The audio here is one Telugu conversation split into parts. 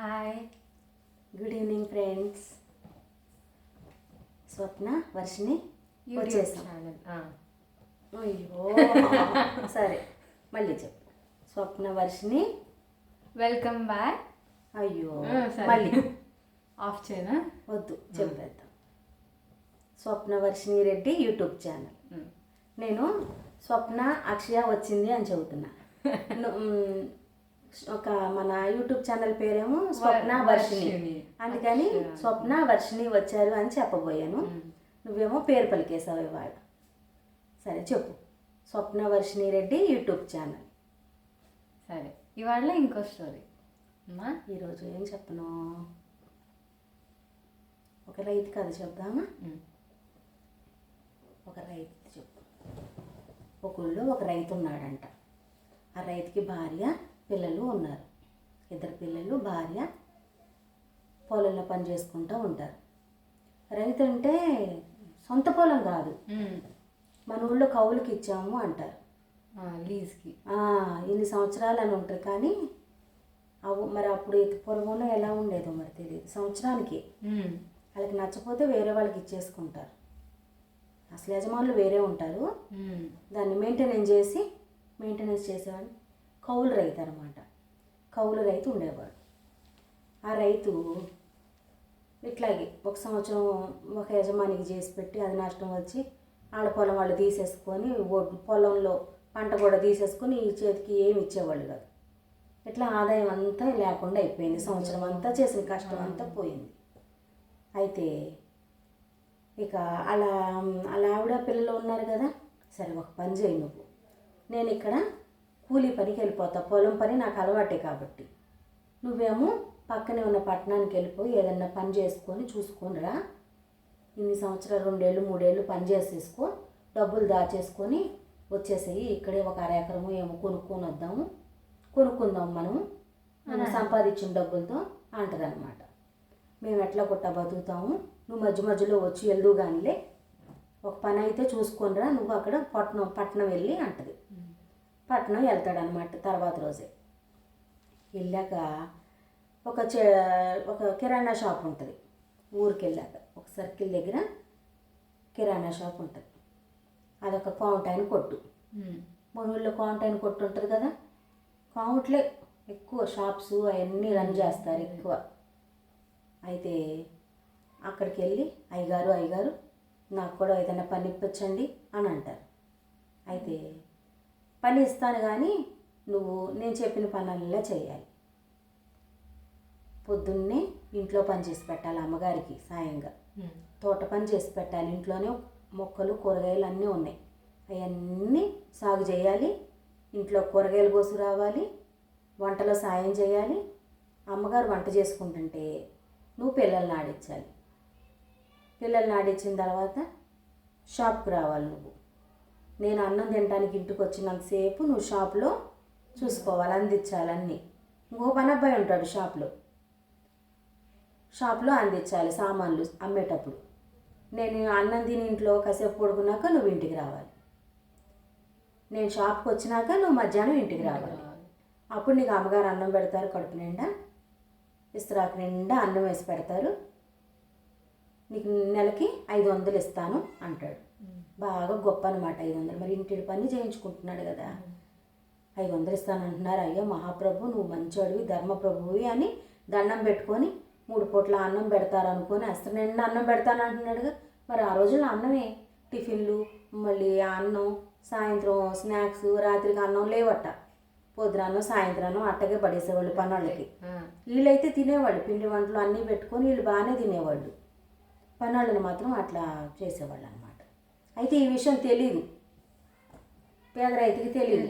Hi good evening friends Swapna Varshini channel అయ్యో. సరే మళ్ళీ చెప్పు. స్వప్న వర్షిని వెల్కమ్ బ్యాక్ అయ్యో. మళ్ళీ. ఆఫ్ చేయనా? వద్దు చెప్పేద్దాం. స్వప్న వర్షిని రెడ్డి యూట్యూబ్ ఛానల్ నేను స్వప్న అక్షయ వచ్చింది అని చెబుతున్నా. ఒక మన యూట్యూబ్ ఛానల్ పేరేమో స్వప్న వర్షిణి. అందుకని. స్వప్న వర్షిని వచ్చారు అని చెప్పబోయాను. నువ్వేమో పేరు పలికేసావు ఇవాళ. సరే చెప్పు. Swapna Varshini Reddy YouTube channel. సరే ఇవాళ ఇంకో స్టోరీ. అమ్మా. ఈరోజు ఏం చెప్పను? ఒక రైతు కథ చెప్దామా. ఒక రైతు చెప్పు. ఒక ఊళ్ళో ఒక రైతు ఉన్నాడంట. ఆ రైతుకి భార్య పిల్లలు ఉన్నారు. ఇద్దరు పిల్లలు భార్య పొలంలో పని చేసుకుంటూ ఉంటారు. రైతు అంటే సొంత పొలం కాదు. మన ఊళ్ళో కౌలుకి ఇచ్చాము అంటారు. లీజ్కి. ఇన్ని సంవత్సరాలు అని ఉంటుంది కానీ అవు మరి అప్పుడు పొలంలో ఎలా ఉండేదో మరి తెలియదు సంవత్సరానికి. వాళ్ళకి నచ్చపోతే వేరే వాళ్ళకి ఇచ్చేసుకుంటారు. అసలు యజమానులు వేరే ఉంటారు. దాన్ని మెయింటెనెన్స్ చేసి మెయింటెనెన్స్ చేసేవాడు కౌలు రైతు అనమాట కౌలు రైతు ఉండేవాడు. ఆ రైతు ఇట్లాగే ఒక సంవత్సరం ఒక యజమానికి చేసి పెట్టి అది నష్టం వచ్చి ఆడ పొలం వాళ్ళు తీసేసుకొని పొలంలో పంట కూడా తీసేసుకొని ఈ చేతికి ఏమి ఇచ్చేవాళ్ళు కాదు. ఇట్లా ఆదాయం అంతా లేకుండా అయిపోయింది. సంవత్సరం అంతా చేసిన కష్టం అంతా పోయింది. అయితే ఇక అలా అలా ఆవిడ పిల్లలు ఉన్నారు కదా. సరే ఒక పని చేయి నువ్వు. నేను ఇక్కడ కూలీ పనికి వెళ్ళిపోతా పొలం పని నాకు అలవాటే కాబట్టి. నువ్వేమో పక్కనే ఉన్న పట్టణానికి వెళ్ళిపోయి ఏదన్నా పని చేసుకొని చూసుకొని రా. ఇన్ని సంవత్సరాలు రెండేళ్ళు మూడేళ్ళు పని చేసేసుకో. డబ్బులు దాచేసుకొని వచ్చేసేయి. ఇక్కడే ఒక అర ఎకరము ఏమో కొనుక్కొని వద్దాము. కొనుక్కుందాం మనము. మనం సంపాదించిన డబ్బులతో అంటదనమాట మేము ఎట్లా కొట్ట బతుకుతాము? నువ్వు మధ్య మధ్యలో వచ్చి వెళ్దు కానిలే ఒక పని అయితే చూసుకొనిరా నువ్వు అక్కడ పట్నం పట్నం వెళ్ళి అంటది. పట్నం వెళ్తాడనమాట తర్వాత రోజే. వెళ్ళాక ఒక చే ఒక కిరాణా షాప్ ఉంటుంది. ఊరికి వెళ్ళాక ఒక సర్కిల్ దగ్గర కిరాణా షాప్ ఉంటుంది. అదొక కౌంటైన్ కొట్టు. ఉమ్. మన ఊళ్ళో కౌంటైన్ కొట్టు ఉంటుంది కదా? కౌంట్లే ఎక్కువ షాప్స్ అవన్నీ రన్ చేస్తారు ఎక్కువ. అయితే అక్కడికి వెళ్ళి అయ్యగారు అయ్యగారు నాకు కూడా ఏదైనా పని ఇప్పించండి అని అంటారు. అయితే పని ఇస్తాను కానీ నువ్వు నేను చెప్పిన పనులలా చేయాలి పొద్దున్నే ఇంట్లో పని చేసి పెట్టాలి అమ్మగారికి సాయంగా. తోట పని చేసి పెట్టాలి. ఇంట్లోనే మొక్కలు కూరగాయలు అన్నీ ఉన్నాయి. అవన్నీ సాగు చేయాలి. ఇంట్లో కూరగాయలు కోసు రావాలి. వంటలో సాయం చేయాలి. అమ్మగారు వంట చేసుకుంటుంటే నువ్వు పిల్లల్ని ఆడించాలి పిల్లల్ని ఆడించిన తర్వాత షాప్కి రావాలి నువ్వు. నేను అన్నం తినడానికి ఇంటికి వచ్చినంతసేపు నువ్వు షాప్లో చూసుకోవాలి అందించాలి అన్నీ. ఇంకో పని అబ్బాయి ఉంటాడు షాప్లో. షాప్లో అందించాలి సామాన్లు అమ్మేటప్పుడు. నేను అన్నం తిని ఇంట్లో కాసేపు పడుకున్నాక నువ్వు ఇంటికి రావాలి. నేను షాప్కి వచ్చినాక నువ్వు మధ్యాహ్నం ఇంటికి రావాలి. అప్పుడు నీకు అమ్మగారు అన్నం పెడతారు కడుపు నిండా ఇస్తరాకు నిండా అన్నం వేసి పెడతారు. నీకు నెలకి ఐదు వందలు ఇస్తాను అంటాడు. బాగా గొప్ప అనమాట ఐదు వందలు మరి ఇంటి పని చేయించుకుంటున్నాడు కదా. ఐదు వందలు ఇస్తాను అంటున్నారు. అయ్యో మహాప్రభు నువ్వు మంచోడివి ధర్మప్రభువి అని దండం పెట్టుకొని మూడు పూట్ల అన్నం పెడతారు అనుకొని అసలు నిండా అన్నం పెడతాను అంటున్నాడుగా మరి ఆ రోజుల్లో అన్నమే టిఫిన్లు మళ్ళీ అన్నం సాయంత్రం స్నాక్స్ రాత్రికి అన్నం లేవట. పొద్దున అన్నం సాయంత్రం అన్నం అట్టగే పడేసేవాళ్ళు పనోళ్ళకి. ఆ. వీళ్ళైతే తినేవాళ్ళు. పిండి వంటలు అన్నీ పెట్టుకొని వీళ్ళు బాగానే తినేవాళ్ళు. పనోళ్ళని మాత్రం అట్లా చేసేవాళ్ళు అయితే ఈ విషయం తెలీదు. పేద రైతుకి తెలియదు.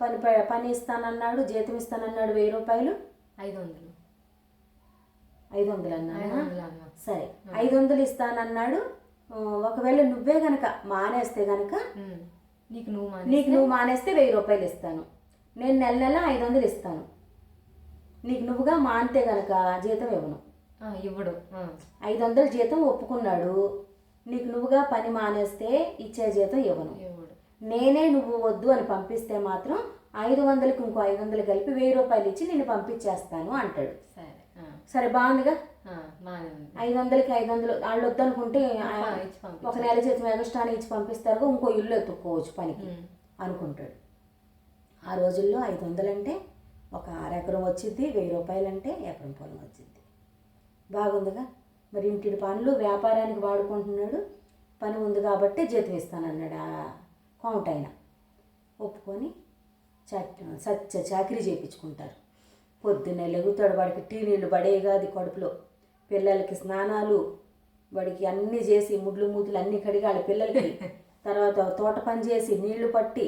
పని పని ఇస్తానన్నాడు జీతం ఇస్తానన్నాడు వెయ్యి రూపాయలు? ఐదు వందలు ఐదు వందలు అమ్మా సరే ఐదు వందలు ఇస్తానన్నాడు. ఒకవేళ నువ్వే గనక మానేస్తే గనక. నీకు నువ్వు నీకు నువ్వు మానేస్తే వెయ్యి రూపాయలు ఇస్తాను. నేను నెల నెల ఐదు వందలు ఇస్తాను. నీకు నువ్వుగా మానితే గనక జీతం ఇవ్వను. ఇవ్వడు. ఐదు వందలు జీతం ఒప్పుకున్నాడు. నీకు నువ్వుగా పని మానేస్తే ఇచ్చే జీతం ఇవ్వను. నేనే నువ్వు వద్దు అని పంపిస్తే మాత్రం ఐదు వందలకి ఇంకో ఐదు వందలు కలిపి వెయ్యి రూపాయలు ఇచ్చి నేను పంపించేస్తాను అంటాడు. సరే సరే బాగుందిగా? ఐదు వందలకి ఐదు వందలు వాళ్ళు వద్దనుకుంటే. ఒక నెల జీతం ఎగస్ట్రాని ఇచ్చి పంపిస్తారు ఇంకో ఇల్లు ఎత్తుక్కోవచ్చు పనికి. అనుకుంటాడు. ఆ రోజుల్లో ఐదు వందలంటే ఒక అరెకరం వచ్చింది వెయ్యి రూపాయలంటే ఎకరం పొలం వచ్చింది బాగుందిగా? మరి ఇంటి పనులు వ్యాపారానికి వాడుకుంటున్నాడు. పని ఉంది కాబట్టి జీతం ఇస్తానన్నాడు? ఆ కౌంట్ అయినా ఒప్పుకొని సత్య చాకరీ చేయించుకుంటారు పొద్దున్నే లెగుతాడు వాడికి టీ నీళ్ళు పడేగా అది కడుపులో. పిల్లలకి స్నానాలు వాడికి అన్నీ చేసి ముడ్లు మూతులు అన్నీ కడిగి వాళ్ళ పిల్లలకి. తర్వాత తోట పని చేసి నీళ్ళు పట్టి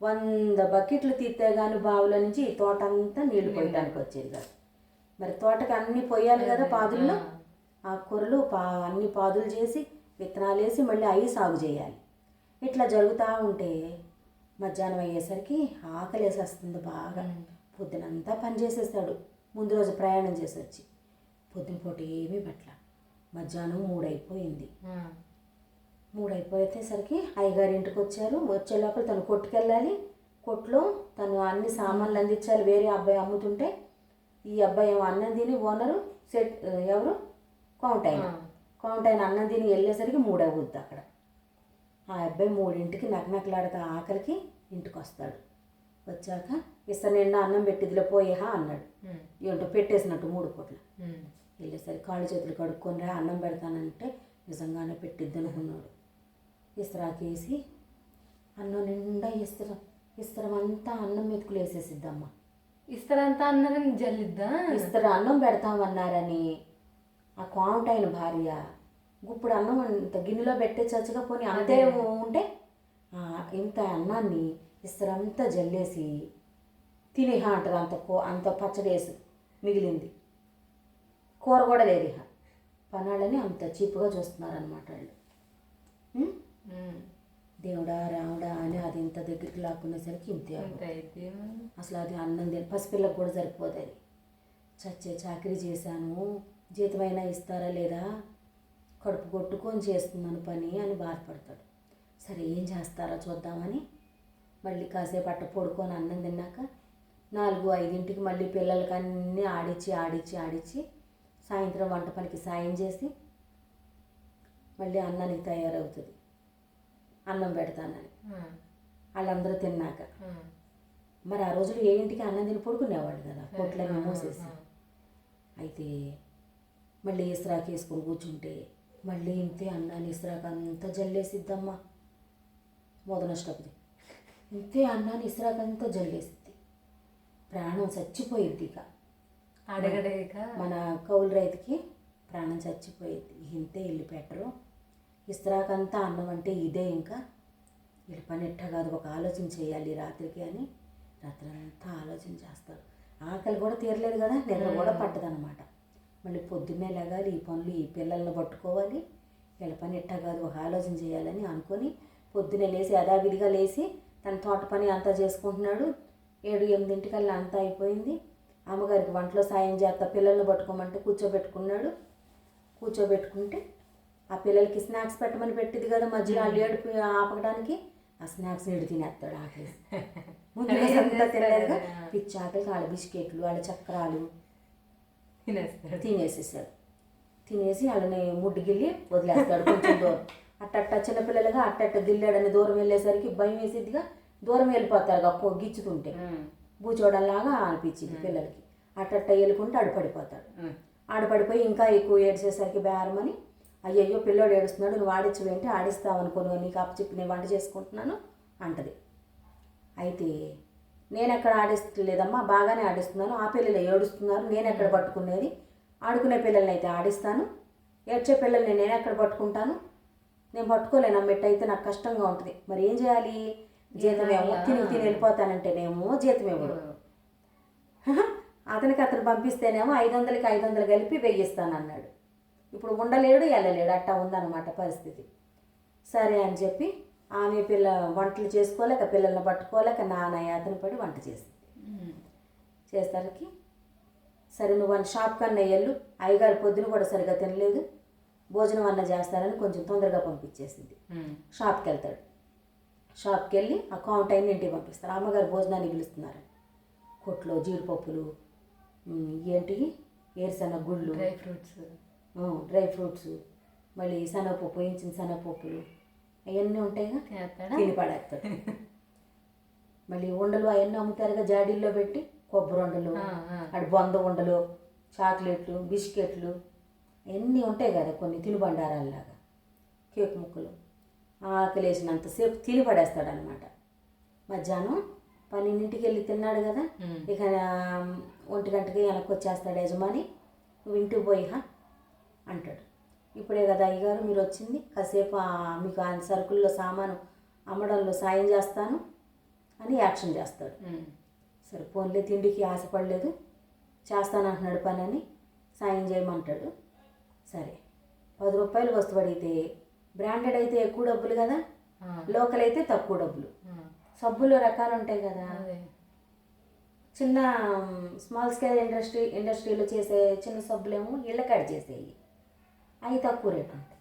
వంద బకెట్లు తీస్తే కానీ బావుల నుంచి తోట అంతా నీళ్ళు పోయడానికి వచ్చేది కాదు. మరి తోటకి అన్నీ పోయాలి కదా పాదుల్లో? ఆ కూరలు పా అన్ని పాదులు చేసి విత్తనాలు వేసి మళ్ళీ అవి సాగు చేయాలి. ఇట్లా జరుగుతూ ఉంటే మధ్యాహ్నం అయ్యేసరికి ఆకలి వేసేస్తుంది బాగా పొద్దునంతా పని చేసేస్తాడు. ముందు రోజు ప్రయాణం చేసి వచ్చి పొద్దున పూట ఏమీ పట్ల. మధ్యాహ్నం మూడు అయిపోయింది ఆ, మూడు అయిపోయేసరికి అయ్యగారి ఇంటికి వచ్చారు. వచ్చే లోపల తను కొట్టుకెళ్ళాలి. కొట్లో తను అన్ని సామాన్లు అందించాలి. వేరే అబ్బాయి అమ్ముతుంటే. ఈ అబ్బాయి ఏమో అన్నం తిని ఓనరు సెట్ ఎవరు? కౌంట్ అయిన ఆ. కౌంట్ అయిన అన్నం తిని వెళ్ళేసరికి మూడు అవుద్ది అక్కడ. ఆ అబ్బాయి మూడింటికి నకనకలాడుతా ఆకలికి ఇంటికి వస్తాడు వచ్చాక ఇస్తా నిండా అన్నం పెట్టిదిలే పోయేహా అన్నాడు. ఏంటో పెట్టేసినట్టు మూడు పూట్ల. వెళ్ళేసరికి కాళ్ళు చేతులు కడుక్కొని రా అన్నం పెడతానంటే నిజంగానే పెట్టిద్ది అనుకున్నాడు. ఇస్త్రాకేసి అన్నం నిండా ఇస్త్రం ఇస్త్రం అంతా అన్నం మెతుకులు వేసేసిద్దమ్మ ఇస్తారంతా అన్నారని జల్లిద్దా? ఇస్త్ర అన్నం పెడతామన్నారని ఆ కాంటైన భార్య ఇప్పుడు అన్నం ఇంత గిన్నెలో పెట్టే చచ్చగా పోనీ అంతే ఉంటే ఇంత అన్నాన్ని ఇస్తరంతా జల్లేసి తినేహా అంటారు అంత కో అంత పచ్చడి వేసి మిగిలింది. కూర కూడా లేదు పనాళ్ళని అంత చీపుగా చూస్తున్నారనమాట వాళ్ళు. దేవుడా రాముడా అని అది ఇంత దగ్గరికి లాక్కునేసరికి ఇంతే. అంత అసలు అది అన్నం తిని పసిపిల్లకు కూడా సరిపోదు అది. చచ్చే చాకరీ చేశాను. జీతమైనా ఇస్తారా లేదా? కడుపు కొట్టుకొని చేస్తున్నాను పని అని బాధపడతాడు. సరే ఏం చేస్తారో చూద్దామని. మళ్ళీ కాసేపు అట్ట పడుకొని అన్నం తిన్నాక నాలుగు ఐదింటికి మళ్ళీ పిల్లలకి అన్నీ ఆడిచ్చి ఆడిచ్చి ఆడిచ్చి సాయంత్రం వంట పనికి సాయం చేసి మళ్ళీ అన్నానికి తయారవుతుంది. అన్నం పెడతానని. వాళ్ళందరూ తిన్నాక. మరి ఆ రోజులు ఏ ఇంటికి అన్నం తిని పడుకునేవాడు కదా? కొట్లన్నీ మూసేసి. అయితే మళ్ళీ ఇస్రాకి వేసుకొని కూర్చుంటే మళ్ళీ ఇంతే అన్నాన్ని ఇస్రాక్ అంతా జల్లేసిద్దమ్మా. మొదనష్టపది ఇంతే అన్నాన్ని ఇస్రాక్ అంతా జల్లేసిద్ది. ప్రాణం చచ్చిపోయిద్ది ఇక. అడగడేక? మన కౌలు రైతుకి ప్రాణం చచ్చిపోయేది ఇంతే ఇల్లు పెట్టరు. ఇస్త్రాకంతా అన్నం అంటే ఇదే ఇంకా. వీళ్ళ పని ఎట్టా కాదు ఒక ఆలోచన చేయాలి రాత్రికి అని. రాత్రి అంతా ఆలోచన చేస్తారు. ఆకలి కూడా తీరలేదు కదా నిద్ర కూడా పట్టదనమాట మళ్ళీ పొద్దున్నే లేగాలి ఈ పనులు ఈ పిల్లల్ని పట్టుకోవాలి. వీళ్ళ పని ఎట్టా కాదు ఒక ఆలోచన చేయాలని అనుకొని పొద్దున్నే లేచి యథావిధిగా లేచి తన తోట పని అంతా చేసుకుంటున్నాడు. ఏడు ఎనిమిదింటికల్లా అంతా అయిపోయింది. అమ్మగారికి వంటలో సాయం చేస్తా పిల్లల్ని పట్టుకోమంటే కూర్చోబెట్టుకున్నాడు. కూర్చోబెట్టుకుంటే ఆ పిల్లలకి స్నాక్స్ పెట్టమని పెట్టింది కదా మధ్యలో వాళ్ళు ఏడుపు ఆపడానికి ఆ స్నాక్స్ నీడు తినేస్తాడు ఆకలి. ముందు తినలేదుగా. పిచ్చి ఆకలికి వాళ్ళ బిస్కెట్లు వాళ్ళ చక్రాలు తినేసేసాడు తినేసి వాళ్ళని ముడ్డు గిల్లి వదిలేస్తాడు కొంచెం దూరం. అట్టట్ట చిన్నపిల్లలుగా అట్టట్ట గిల్లాడని దూరం వెళ్ళేసరికి భయం వేసిద్దిగా దూరం వెళ్ళిపోతారు గొప్ప గిచ్చుతుంటే ఉమ్, బూచోడంలాగా అనిపించింది పిల్లలకి. అట్టట్ట వెళ్ళుకుంటే ఆడపడిపోతాడు. ఉమ్. ఆడపడిపోయి ఇంకా ఎక్కువ ఏడ్చేసరికి బేరమని అయ్యయ్యో పిల్లోడు ఏడుస్తున్నాడు నువ్వు ఆడించవేంటి ఆడిస్తావు అనుకోను నీకు అప్పచెప్పి నేను వంట చేసుకుంటున్నాను అంటది. అయితే నేను ఎక్కడ ఆడిస్తలేదమ్మా బాగానే ఆడిస్తున్నాను ఆ పిల్లలు ఏడుస్తున్నారు నేను ఎక్కడ పట్టుకునేది? ఆడుకునే పిల్లల్ని అయితే ఆడిస్తాను ఏడ్చే పిల్లల్ని నేను ఎక్కడ పట్టుకుంటాను? నేను పట్టుకోలేను మెట్టయితే నాకు కష్టంగా ఉంటుంది. మరి ఏం చేయాలి? జీతం ఏమో తిని తిని వెళ్ళిపోతానంటేనేమో జీతం ఇవ్వడు. అతనికి అతను పంపిస్తేనేమో ఐదు వందలకి ఐదు వందలు కలిపి వెయ్యిస్తానన్నాడు. ఇప్పుడు ఉండలేడు వెళ్ళలేడు అట్టా ఉందన్నమాట పరిస్థితి. సరే అని చెప్పి ఆమె పిల్ల వంటలు చేసుకోలేక పిల్లల్ని పట్టుకోలేక నాన్న యాతన పడి వంట ఉమ్. చేసరికి సరే నువ్వు అని షాప్ కన్నా వెళ్ళు అయ్యగారు పొద్దున కూడా సరిగా తినలేదు భోజనం అన్న చేస్తారని కొంచెం తొందరగా పంపించేసింది. షాప్కి వెళ్తాడు షాప్కి వెళ్ళి ఆ కౌంట్ అయిన ఇంటికి పంపిస్తారు. అమ్మగారు భోజనాన్ని పిలుస్తున్నారు. కొట్లో జీడిపప్పులు ఏంటి? ఏరుశనగ గుళ్ళు. Dry fruits. Dry fruits. మళ్ళీ శనగపప్పు వేయించిన శనగపప్పులు. అవన్నీ ఉంటాయిగా? తిని పడేస్తాడు మళ్ళీ ఉండలు అవన్నీ అమ్ముతారుగా జాడీల్లో పెట్టి కొబ్బరి ఉండలు. అటు బొంద ఉండలు చాక్లెట్లు బిస్కెట్లు అవన్నీ ఉంటాయి కదా కొన్ని తినుబండారాల్లాగా కేక్ ముక్కలు. ఆకలేసినంతసేపు తిని పడేస్తాడు అనమాట మధ్యాహ్నం పన్నెండింటికి వెళ్ళి తిన్నాడు కదా. ఇక ఒంటి గంటకి వెనక్కి వచ్చేస్తాడు యజమాని. నువ్వు ఇంటికి పోయి హా అంటాడు. ఇప్పుడే కదా అయ్యగారు మీరు వచ్చింది. కాసేపు మీకు ఆ సరుకుల్లో సామాను అమ్మడంలో సాయం చేస్తాను అని యాక్షన్ చేస్తాడు. సరే పోన్లే తిండికి ఆశపడలేదు. చేస్తానంటున్నాడు పని అని సాయం చేయమంటాడు. సరే పది రూపాయలు వస్తువు అడిగితే బ్రాండెడ్ అయితే ఎక్కువ డబ్బులు కదా? లోకల్ అయితే తక్కువ డబ్బులు. ఆ. సబ్బుల్లో రకాలు ఉంటాయి కదా? చిన్న స్మాల్ స్కేల్ ఇండస్ట్రీ ఇండస్ట్రీలో చేసే చిన్న సబ్బులేమో ఇళ్ళ కాడ చేసేవి అవి తక్కువ రేటు ఉంటాయి.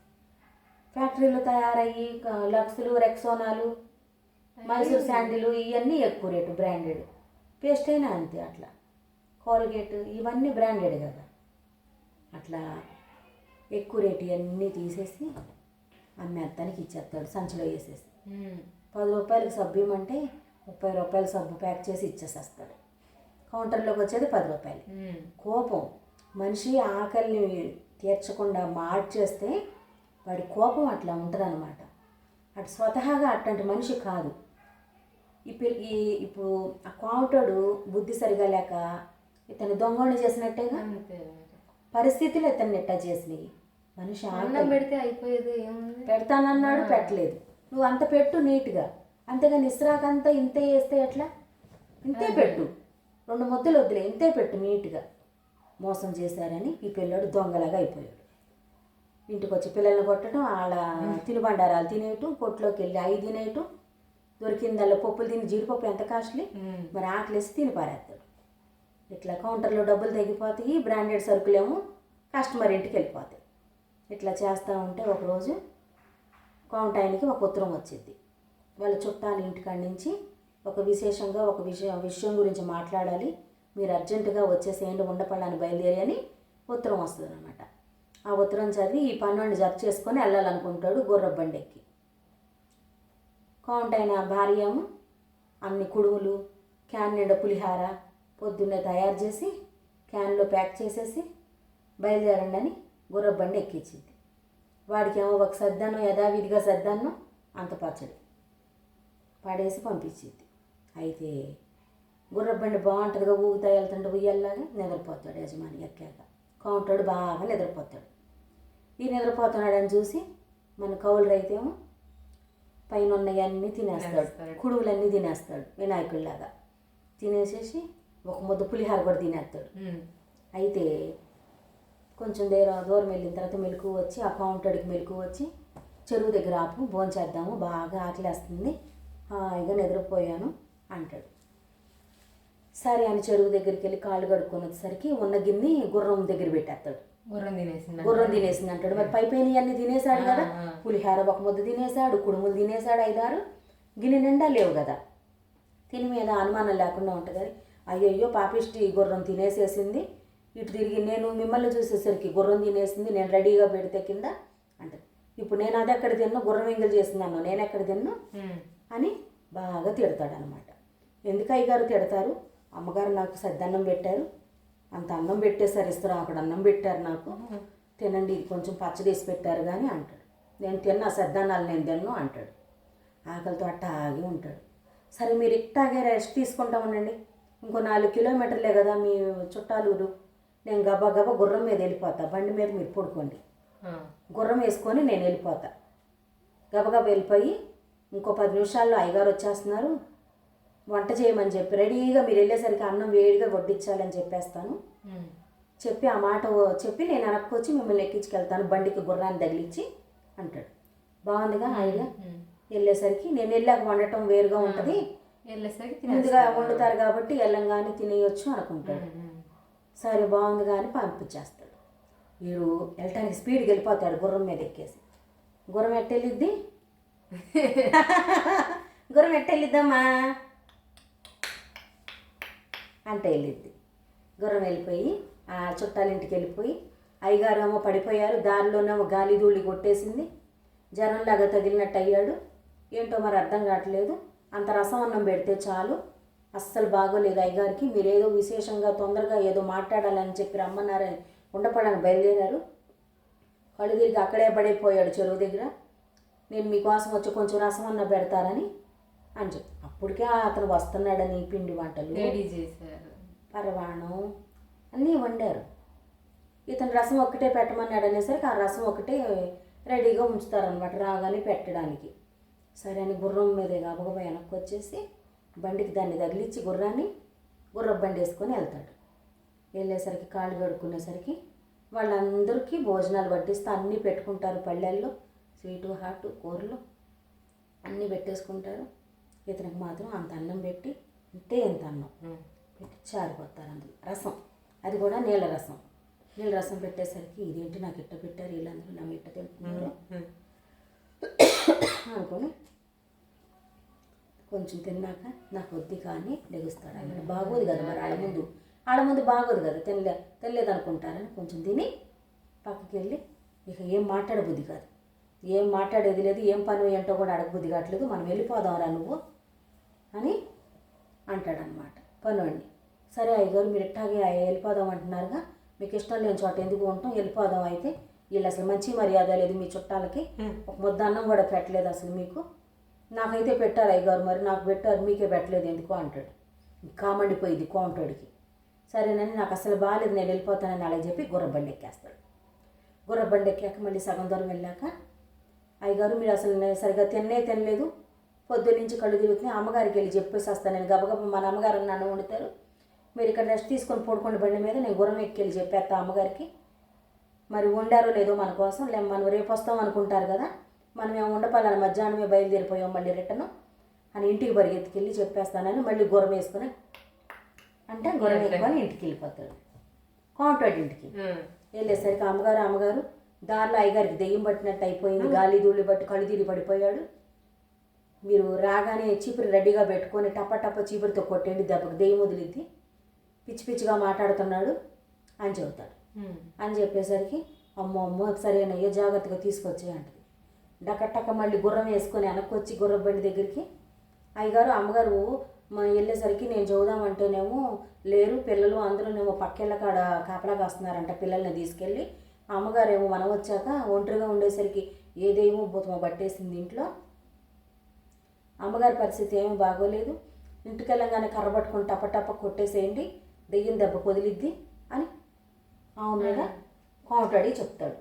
ఫ్యాక్టరీలో తయారయ్యి లక్స్లు రెక్సోనాలు మైసూర్ శాండిలు ఇవన్నీ ఎక్కువ రేటు బ్రాండెడ్. పేస్ట్ అయినా అంతే అట్లా. కోల్గేట్ ఇవన్నీ బ్రాండెడ్ కదా. అట్లా ఎక్కువ రేటు ఇవన్నీ తీసేసి అమ్మేత్తానికి ఇచ్చేస్తాడు సంచిలో వేసేసి. పది రూపాయలకి సబ్బు ఇవ్వమంటే ముప్పై రూపాయల సబ్బు ప్యాక్ చేసి ఇచ్చేసేస్తాడు. కౌంటర్లోకి వచ్చేది పది రూపాయలు. కోపం. మనిషి ఆకలిని తీర్చకుండా మార్చేస్తే వాడి కోపం అట్లా ఉంటుందన్నమాట. అటు స్వతహాగా అట్లాంటి మనిషి కాదు. ఈ ఈ ఇప్పుడు ఆ కౌంటరు బుద్ధి సరిగా లేక ఇతను దొంగని చేసినట్టేగా. పరిస్థితులు ఇతన్ని ఎట్టా చేసినాయి. మనిషి అన్నం పెడితే అయిపోయేది పెడతానన్నాడు పెట్టలేదు. నువ్వు అంత పెట్టు నీట్గా. అంతేగాని ఇస్రాకంతా ఇంతే వేస్తే ఎట్లా? ఇంతే పెట్టు. రెండు ముద్దలు వద్దులే ఇంతే పెట్టు నీట్గా. మోసం చేశారని ఈ పిల్లాడు దొంగలాగా అయిపోయాడు. ఇంటికి వచ్చి పిల్లల్ని కొట్టడం వాళ్ళ తినుబండారాలు తినేయటం కొట్లోకి వెళ్ళి అవి తినేయటం దొరికిందల్లా పప్పులు తిని జీడిపప్పు ఎంత కాస్ట్లీ. మరి ఆకలేసి తిని పారేస్తాడు. ఇట్లా కౌంటర్లో డబ్బులు తగ్గిపోతాయి బ్రాండెడ్ సరుకులేమో కస్టమర్ ఇంటికి వెళ్ళిపోతాయి. ఇట్లా చేస్తూ ఉంటే ఒకరోజు కౌంట్ ఆయనకి ఒక ఉత్తరం వచ్చింది. వాళ్ళ చుట్టాల ఇంటికాడి నుంచి ఒక విశేషంగా ఒక విషయం విషయం గురించి మాట్లాడాలి మీరు అర్జెంటుగా వచ్చేసేయండి ఉండపళ్ళని బయలుదేరి అని ఉత్తరం వస్తుంది అనమాట ఆ ఉత్తరం చదివి ఈ పన్నెండు జత చేసుకొని వెళ్ళాలనుకుంటాడు గుర్రబండెక్కి కౌంట్ అయిన భార్య ఏమో అన్ని కుడుములు క్యాన్ నిండా పులిహార పొద్దున్నే తయారు చేసి క్యాన్లో ప్యాక్ చేసేసి బయలుదేరండి అని గుర్రబండి ఎక్కించింది. వాడికేమో ఒక సర్దాను యథావిధిగా సర్దాను అంత పచ్చడి. పడేసి పంపించింది. అయితే గుర్రబండి బాగుంటుందిగా ఊగుతా వెళ్తుంటే ఉయ్యాలాగా నిద్రపోతాడు యజమాని ఎక్కాక. కౌంటాడు బాగా నిద్రపోతాడు. ఈ నిద్రపోతున్నాడని చూసి మన కౌలు రైతేమో పైన ఉన్నవన్నీ తినేస్తాడు. కుడువులన్నీ తినేస్తాడు వినాయకుడిలాగా. తినేసేసి ఒక ముద్ద పులిహార కూడా తినేస్తాడు. అయితే కొంచెం దూరం దూరం వెళ్ళిన తర్వాత మెలకు వచ్చి ఆ కౌంటర్కి మెలకు వచ్చి చెరువు దగ్గర ఆపు భోంచేద్దాము బాగా ఆకలేస్తుంది హాయిగా నిద్రపోయాను అంటాడు. సరే అని చెరువు దగ్గరికి వెళ్ళి కాళ్ళు కడుక్కొని వచ్చేసరికి ఉన్న గిన్నె గుర్రం దగ్గర పెట్టేస్తాడు. గుర్రం తినేసింది గుర్రం తినేసింది అంటాడు మరి పై పైన అన్ని తినేసాడు కదా. పులిహార ఒక ముద్ద తినేసాడు కుడుములు తినేసాడు ఐదారు. గిన్నె నిండా లేవు కదా. తిని మీద అనుమానం లేకుండా ఉంటుంది అయ్యయ్యో పాపిష్టి గుర్రం తినేసేసింది. ఇటు తిరిగి నేను మిమ్మల్ని చూసేసరికి గుర్రం తినేసింది నేను రెడీగా పెడితే కింద అంటే ఇప్పుడు నేను అది ఎక్కడ తిన్నా? గుర్రం ఎంగిల్ చేసిందన్నో నేను ఎక్కడ తిన్నా. అని బాగా తిడతాడు అనమాట ఎందుకు అయ్యగారు తిడతారు? అమ్మగారు నాకు సద్దన్నం పెట్టారు. అంత అన్నం పెట్టేశారు ఇస్తారు. అక్కడ అన్నం పెట్టారు నాకు. తినండి ఇది కొంచెం పచ్చడేసి పెట్టారు కానీ అంటాడు. నేను తిన్నా సద్దన్నాలు నేను తిన్ను అంటాడు. ఆకలితో అట్ట ఆగి ఉంటాడు. సరే మీరు ఇట్టాగే రెస్ట్ తీసుకుంటా ఉండండి. ఇంకో నాలుగు కిలోమీటర్లే కదా మీ చుట్టాలూరు. నేను గబా గబా గుర్రం మీద వెళ్ళిపోతా. బండి మీద మీరు పడుకోండి. గుర్రం వేసుకొని నేను వెళ్ళిపోతా. గబగబా వెళ్ళిపోయి ఇంకో పది నిమిషాల్లో అయ్యగారు వచ్చేస్తున్నారు. వంట చేయమని చెప్పి రెడీగా మీరు వెళ్ళేసరికి అన్నం వేడిగా వడ్డించాలని చెప్పేస్తాను. చెప్పి ఆ మాట చెప్పి నేను వెనక్కి వచ్చి మిమ్మల్ని ఎక్కించుకెళ్తాను బండికి గుర్రాన్ని తగిలించి అంటాడు. బాగుందిగా ఉమ్. వెళ్ళేసరికి నేను వెళ్ళాక వండటం వేరుగా ఉంటుంది. వెళ్ళేసరికి ముందుగా. వండుతారు కాబట్టి వెళ్ళంగానే తినేయొచ్చు అనుకుంటాడు. సరే బాగుంది కానీ పంపించేస్తాడు. వీడు వెళ్ళటానికి స్పీడ్కి వెళ్ళిపోతాడు గుర్రం మీద ఎక్కేసి. గుర్రం ఎట్టెళ్ళిద్ది? గుర్రం ఎట్టెళ్ళిద్దమ్మా? అంటే వెళ్ళిద్ది. గుర్రం వెళ్ళిపోయి ఆ చుట్టాలింటికి వెళ్ళిపోయి అయ్యగారు ఏమో పడిపోయారు దారిలోనేమో గాలి ధూళి కొట్టేసింది. జ్వరంలాగా తగిలినట్టు అయ్యాడు. ఏంటో మరి అర్థం కావట్లేదు. అంత రసం అన్నం పెడితే చాలు. అస్సలు బాగోలేదు అయ్యగారికి. మీరేదో విశేషంగా తొందరగా ఏదో మాట్లాడాలని చెప్పి రమ్మన్నారని ఉండపడానికి బయలుదేరారు. కళ్ళు తిరిగి అక్కడే పడిపోయాడు చెరువు దగ్గర. నేను మీకోసం వచ్చి కొంచెం రసం అన్న పెడతారని అని చెప్పి. అప్పటికే అతను వస్తున్నాడని పిండి వంటలు. రెడీ చేశారు. పరవాణం అన్నీ వండారు. ఇతను రసం ఒక్కటే పెట్టమన్నాడు అనేసరికి ఆ రసం ఒకటే రెడీగా ఉంచుతారనమాట రాగానే పెట్టడానికి. సరే అని గుర్రం మీదే గబగబా వెనక్కి వచ్చేసి బండికి దాన్ని తగిలిచ్చి గుర్రాన్ని గుర్రం బండి వేసుకొని వెళ్తాడు. వెళ్ళేసరికి కాళ్ళు కడుక్కునేసరికి వాళ్ళందరికీ భోజనాలు వడ్డిస్తే అన్నీ పెట్టుకుంటారు పళ్ళెల్లో. స్వీటు హాటు కూరలు అన్నీ పెట్టేసుకుంటారు. ఇతనికి మాత్రం అంత అన్నం పెట్టి ఇంతే ఇంత అన్నం. పెట్టి చారిపోతారు అందులో. రసం. అది కూడా నీళ్ళ రసం. నీళ్ళ రసం పెట్టేసరికి ఇదేంటి నాకు ఇట్ట పెట్టారు వీళ్ళందరూ నా ఇట్ట తింటున్నారు. అనుకొని కొంచెం తిన్నాక నాకు వద్ది కానీ లెగుస్తాడు అన్నమాట బాగోదు కదా మరి ఆడ ముందు. ఆడ ముందు బాగోదు కదా తినలే తినలేదు అనుకుంటారని కొంచెం తిని పక్కకి వెళ్ళి ఇక ఏం మాట్లాడబుద్ధి కాదు. ఏం మాట్లాడేది లేదు ఏం పని ఏంటో కూడా అడగబుద్ధి కావట్లేదు. మనం వెళ్ళిపోదాంరా నువ్వు. అని అంటాడనమాట పనుడిని సరే అయ్యగారు మీరు ఇట్టాగే వెళ్ళిపోదాం అంటున్నారుగా. మీకు ఇష్టం లేని చోట ఎందుకు ఉంటాం వెళ్ళిపోదాం అయితే. వీళ్ళు అసలు మంచి మర్యాద లేదు మీ చుట్టాలకి. ఒక ముద్ద అన్నం కూడా పెట్టలేదు అసలు మీకు. నాకైతే పెట్టారు అయ్యగారు మరి. నాకు పెట్టారు మీకే పెట్టలేదు ఎందుకు అంటాడు. కామండిపోయింది కోంటోడికి సరేనని నాకు అసలు బాగాలేదు నేను వెళ్ళిపోతానని అలా చెప్పి గుర్రబండి ఎక్కేస్తాడు. గుర్రబండి ఎక్కాక మళ్ళీ సగం దూరం వెళ్ళాక అయ్యగారు మీరు అసలు నేను సరిగా తిన్నే తినలేదు. పొద్దున్న నుంచి కళ్ళు తిరుగుతున్నాయి. అమ్మగారికి వెళ్ళి చెప్పేసి వస్తాను నేను. గబగబ మన అమ్మగారు నన్ను వండుతారు. మీరు ఇక్కడ రెస్ట్ తీసుకొని పడుకోండి బండి మీద. నేను గుర్రం ఎక్కి వెళ్ళి చెప్పేస్తా అమ్మగారికి. మరి వండారో లేదో మన కోసం. లే మనం రేపు వస్తాం అనుకుంటారు కదా. మనం ఏమో ఉండపాలని మధ్యాహ్నమే బయలుదేరిపోయాం మళ్ళీ రిటర్న్. అని ఇంటికి పరిగెత్తుకెళ్ళి చెప్పేస్తానని మళ్ళీ గుర్రం వేసుకుని అంటే గుర్రం వేసుకొని ఇంటికి వెళ్ళిపోతాడు. కాంటాడు ఇంటికి. వెళ్ళేసరికి అమ్మగారు అమ్మగారు దారిలో అయ్యగారికి దెయ్యం పట్టినట్టు అయిపోయింది. గాలి ధూళి బట్టి కళ్ళు తిరిగి పడిపోయాడు. మీరు రాగానే చీపురు రెడీగా పెట్టుకొని టప్ప టప్ప చీపురుతో కొట్టండి దెబ్బకు దెయ్యం వదిలిద్ది. పిచ్చి పిచ్చిగా మాట్లాడుతున్నాడు అని చెబుతాడు. అని చెప్పేసరికి అమ్మో అమ్మో సరేనయ్యో జాగ్రత్తగా తీసుకొచ్చే అంటది. డకట్టక మళ్ళీ గుర్రం వేసుకొని వెనక్కి వచ్చి గుర్రం బండి దగ్గరికి అయ్యగారు అమ్మగారు మా వెళ్ళేసరికి నేను చూద్దామంటేనేమో లేరు పిల్లలు అందరూనేమో పక్కెళ్ళ కాడ కాపలాగా వస్తున్నారంట పిల్లల్ని తీసుకెళ్ళి. అమ్మగారు ఏమో మనం వచ్చాక ఒంటరిగా ఉండేసరికి ఏదేమో భూతమో పట్టేసింది ఇంట్లో. అమ్మగారి పరిస్థితి ఏమీ బాగోలేదు. ఇంటికి వెళ్ళగానే కర్ర పట్టుకొని టప టప కొట్టేసేయండి. దెయ్యం దెబ్బ కొదిలిద్ది అని ఆమె మీద కోమటాడి చెప్తాడు.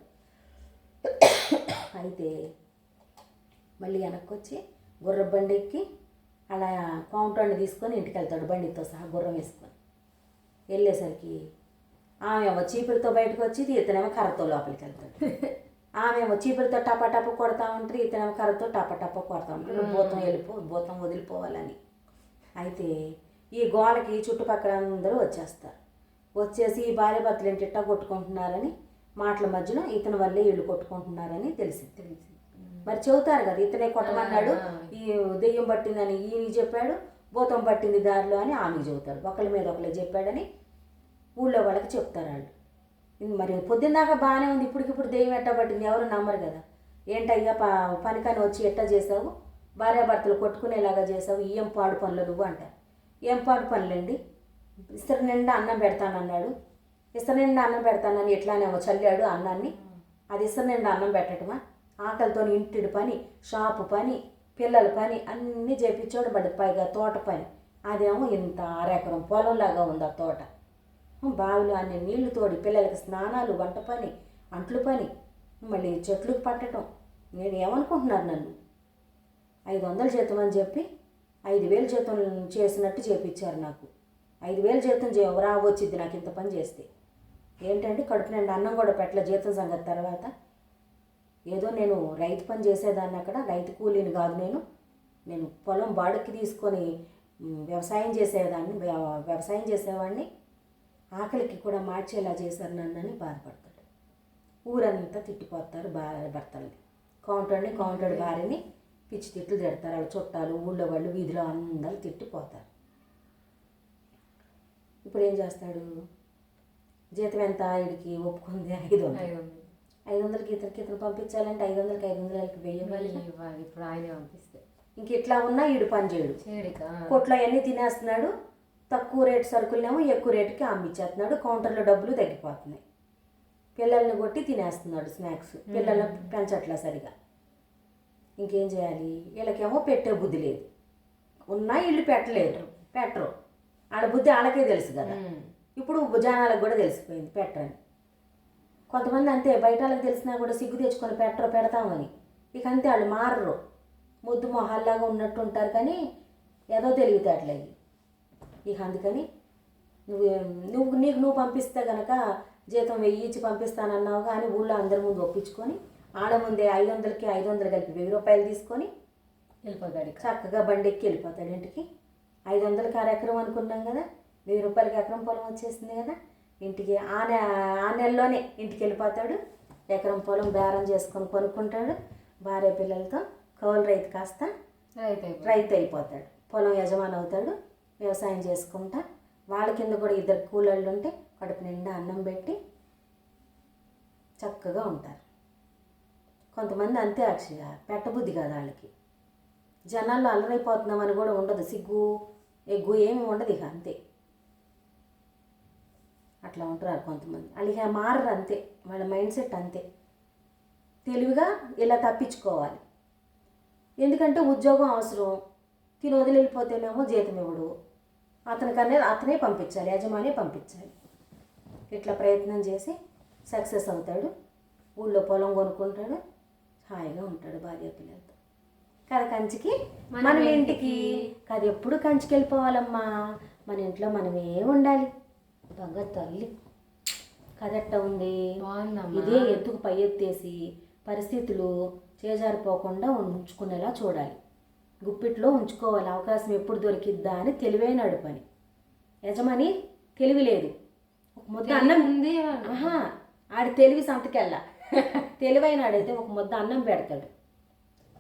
అయితే మళ్ళీ వెనక్కి వచ్చి గుర్ర బండి ఎక్కి అలా కౌంటర్ని తీసుకొని ఇంటికి వెళ్తాడు బండితో సహా గుర్రం వేసుకొని. వెళ్ళేసరికి ఆమె ఏమో చీపురుతో బయటకు వచ్చి ఇతనేమో కర్రతో లోపలికి వెళ్తాడు ఆమె ఏమో చీపురుతో టప టప కొడతా ఉంటుంది ఇతనేమో కర్రతో టప టప కొడతా ఉంటాడు భూతం వెళ్ళిపో భూతం వదిలిపోవాలని. అయితే ఈ గోడకి చుట్టుపక్కల అందరూ వచ్చేస్తారు. వచ్చేసి ఈ భార్య భర్తలు ఏంటి ఇట్టా కొట్టుకుంటున్నారని మాటల మధ్యన ఇతని వల్లే వీళ్ళు కొట్టుకుంటున్నారని తెలిసింది. తెలిసి మరి చెబుతారు కదా ఇతనే కొట్టమన్నాడు ఈ దెయ్యం పట్టిందని ఈయన చెప్పాడు భూతం పట్టింది దారిలో అని ఆమెకు చెబుతారు. ఒకళ్ళ మీద ఒకళ్ళే చెప్పాడని ఊళ్ళో వాళ్ళకి చెప్తారు వాళ్ళు. ఇది మరి పొద్దున్నాక బాగానే ఉంది. ఇప్పటికిప్పుడు దెయ్యం ఎట్టా పట్టింది ఎవరు నమ్మరు కదా. ఏంటయ్యా ప పనికని వచ్చి ఎట్టా చేసావు? భార్యాభర్తలు కొట్టుకునేలాగా చేసావు. ఏం పాడు పనులు నువ్వు అంటారు. ఏం పాడు పనులండి? ఇస్తరి నిండా అన్నం పెడతానన్నాడు. ఇస్తరి నిండా అన్నం పెడతానని ఎట్లానేమో చల్లాడు అన్నాన్ని. అది ఇస్తరి నిండా అన్నం పెట్టటమా? ఆకలితో ఇంటి పని షాపు పని పిల్లల పని అన్నీ చేపించాడు బడి పైగా తోట పని. అదేమో ఇంత అరెకరం పొలంలాగా ఉంది ఆ తోట. బావిలో అన్ని నీళ్ళు తోడి పిల్లలకి స్నానాలు వంట పని అంట్లు పని మళ్ళీ చెట్లకు పట్టడం. నేను ఏమనుకుంటున్నారు నన్ను? ఐదు వందల జీతం అని చెప్పి ఐదు వేలు జీతం చేసినట్టు చేపించారు నాకు. ఐదు వేలు జీతం చే రా వచ్చింది నాకు ఇంత పని చేస్తే. ఏంటంటే కడుపు నిండా అన్నం కూడా పెట్టలే జీతం సంగతి తర్వాత? ఏదో నేను రైతు పని చేసేదాన్ని అక్కడ. రైతు కూలీని కాదు నేను. నేను పొలం బాడుకి తీసుకొని వ్యవసాయం చేసేదాన్ని. వ్యవసాయం చేసేవాడిని. ఆకలికి కూడా మార్చేలా చేశారు నన్ను అని బాధపడతాడు. ఊరంతా తిట్టిపోతారు భార్య భర్తల్ని. కౌంటర్ని కౌంటర్ భార్యని పిచ్చి తిట్లు తిడతారు. వాళ్ళ చుట్టాలు ఊళ్ళో వాళ్ళు వీధిలో అందరూ తిట్టిపోతారు. ఇప్పుడు ఏం చేస్తాడు? జీతం ఎంత? వీడికి ఒప్పుకుంది? ఐదు వందలు ఐదు వందలు ఐదు వందలకి ఇతనికి ఇతను పంపించాలంటే ఐదు వందలకి ఐదు వందలకి వెయ్యి ఇవ్వాలి. ఇప్పుడు ఆయనే పంపిస్తే. ఇంక ఇట్లా ఉన్నా ఈడు పని చేయడు. కొట్లో అవన్నీ తినేస్తున్నాడు? తక్కువ రేటు సరుకులనేమో ఎక్కువ రేటుకి అమ్మిచ్చేస్తున్నాడు కౌంటర్లో డబ్బులు తగ్గిపోతున్నాయి. పిల్లల్ని కొట్టి తినేస్తున్నాడు స్నాక్స్. పిల్లల్ని పెంచట్లా సరిగా. ఇంకేం చేయాలి? వీళ్ళకేమో పెట్టే బుద్ధి లేదు. ఉన్నా ఇల్లు పెట్టలేరు. పెట్టరు. ఆడ బుద్ధి వాళ్ళకే తెలుసు కదా. ఇప్పుడు జనాలకు కూడా తెలిసిపోయింది పెట్టరని. కొంతమంది అంతే బయట వాళ్ళకి తెలిసినా కూడా సిగ్గు తెచ్చుకొని పెట్టరు పెడతామని ఇక అంతే వాళ్ళు మారరు. ముద్దు మొహాల్లాగా ఉన్నట్టు ఉంటారు కానీ ఏదో తెలివితేటలేదు ఇక అందుకని నువ్వు నువ్వు నీకు నువ్వు పంపిస్తే గనక జీతం వెయ్యి ఇచ్చి పంపిస్తానన్నావు కానీ ఊళ్ళో అందరి ముందు ఒప్పించుకొని ఆడ ముందే ఐదు వందలకి ఐదు వందలు కలిపి వెయ్యి రూపాయలు తీసుకొని వెళ్ళిపోతాడు చక్కగా బండి ఎక్కి వెళ్ళిపోతాడు ఇంటికి. ఐదు వందలకి అర ఎకరం అనుకున్నాం కదా వెయ్యి రూపాయలకి ఎకరం పొలం వచ్చేసింది కదా ఇంటికి ఆ నె ఆ నెలలోనే ఇంటికి వెళ్ళిపోతాడు. ఎకరం పొలం బేరం చేసుకొని కొనుక్కుంటాడు. భార్య పిల్లలతో కౌలు రైతు కాస్త రైతు రైతు అయిపోతాడు. పొలం యజమాని అవుతాడు. వ్యవసాయం చేసుకుంటా. వాళ్ళ కింద కూడా ఇద్దరు కూలోళ్ళు ఉంటే కడుపు నిండా అన్నం పెట్టి చక్కగా ఉంటారు. కొంతమంది అంతే అక్షయ పెట్టబుద్ధి కాదు వాళ్ళకి. జనాల్లో అల్లరైపోతున్నామని కూడా ఉండదు సిగ్గు ఎగ్గు ఏమి ఉండదు ఇక అంతే. అట్లా ఉంటారు కొంతమంది. వాళ్ళకి మారరు అంతే వాళ్ళ మైండ్ సెట్ అంతే. తెలివిగా ఇలా తప్పించుకోవాలి. ఎందుకంటే ఉద్యోగం అవసరం తిని వదిలి వెళ్ళిపోతేనేమో జీతం ఇవ్వడు. అతనికనే అతనే పంపించాలి యజమానే పంపించాలి. ఇట్లా ప్రయత్నం చేసి సక్సెస్ అవుతాడు. ఊళ్ళో పొలం కొనుక్కుంటాడు. హాయిగా ఉంటాడు భార్య పిల్లలతో. కథ కంచికి మన ఇంటికి. కథ ఎప్పుడు కంచికి వెళ్ళిపోవాలమ్మా మన ఇంట్లో మనమే ఉండాలి. దొంగ తల్లి. కథ ఎట్ట ఉంది? ఇదే ఎత్తుకు పై ఎత్తేసి పరిస్థితులు చేజారిపోకుండా ఉంచుకునేలా చూడాలి. గుప్పిట్లో ఉంచుకోవాలి. అవకాశం ఎప్పుడు దొరికిద్దా అని తెలివైనడు పని యజమాని తెలివి లేదు. ఒక ముద్ద అన్నం ఉంది. ఆహా ఆడి తెలివి సంతకెళ్ళా తెలివైనాడైతే ఒక ముద్ద అన్నం పెడతాడు.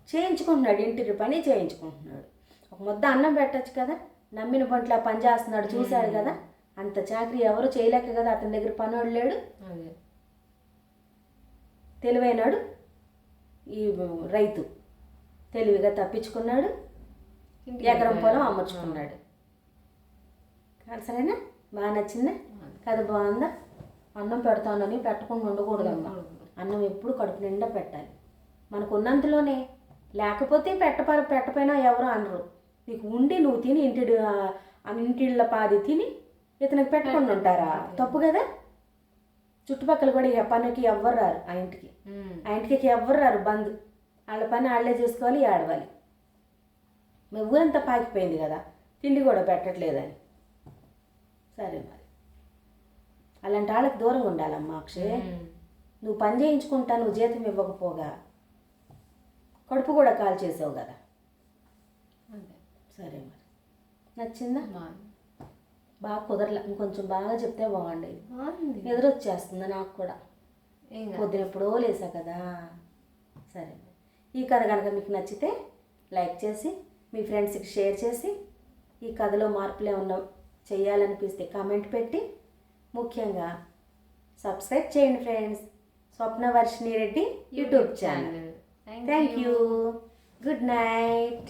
చేయించుకుంటున్నాడు ఇంటి పని చేయించుకుంటున్నాడు. ఒక ముద్ద అన్నం పెట్టచ్చు కదా? నమ్మిన పంట్ల పని చేస్తున్నాడు చూశాడు కదా? అంత చాకరీ ఎవరు చేయలేక కదా అతని దగ్గర పనోడు లేడు? తెలివైనాడు ఈ రైతు. తెలివిగా తప్పించుకున్నాడు. ఎకరం పొలం అమర్చుకున్నాడు సరేనా? బాగా నచ్చిందా? కథ బాగుందా? అన్నం పెడతానని పెట్టకుండా ఉండకూడదమ్మా అన్నం ఎప్పుడు కడుపు నిండా పెట్టాలి. మనకు ఉన్నంతలోనే లేకపోతే పెట్టప పెట్టపోయినా ఎవరు అనరు. నీకు ఉండి నువ్వు తిని ఇంటి ఇంటిళ్ళ పాది తిని ఇతనికి పెట్టకుండా ఉంటారా? తప్పు కదా? చుట్టుపక్కల కూడా పనికి ఎవ్వరు రారు ఆ ఇంటికి. ఆ ఇంటికి ఎవ్వరు రారు బంద్ వాళ్ళ పని వాళ్ళే చేసుకోవాలి ఆడవాలి మీ ఊరంతా పాకిపోయింది కదా తిండి కూడా పెట్టట్లేదని. సరే మరి. అలాంటి వాళ్ళకి దూరంగా ఉండాలమ్మా అక్షయ్. నువ్వు పని చేయించుకుంటా నువ్వు జీతం ఇవ్వకపోగా. కడుపు కూడా కాల్ చేసావు కదా. అదే సరే మరి. నచ్చిందా? బాగా కుదరలే. ఇంకొంచెం బాగా చెప్తే బాగుండేది. నిద్ర వచ్చేస్తుంది నాకు కూడా. పొద్దున ఎప్పుడో లేసా కదా. సరే ఈ కథ కనుక మీకు నచ్చితే లైక్ చేసి మీ ఫ్రెండ్స్కి షేర్ చేసి ఈ కథలో మార్పులు ఏమన్నా చేయాలనిపిస్తే కామెంట్ పెట్టి ముఖ్యంగా సబ్స్క్రైబ్ చేయండి friends. Swapna Varshini Reddy YouTube channel. Thank. You good night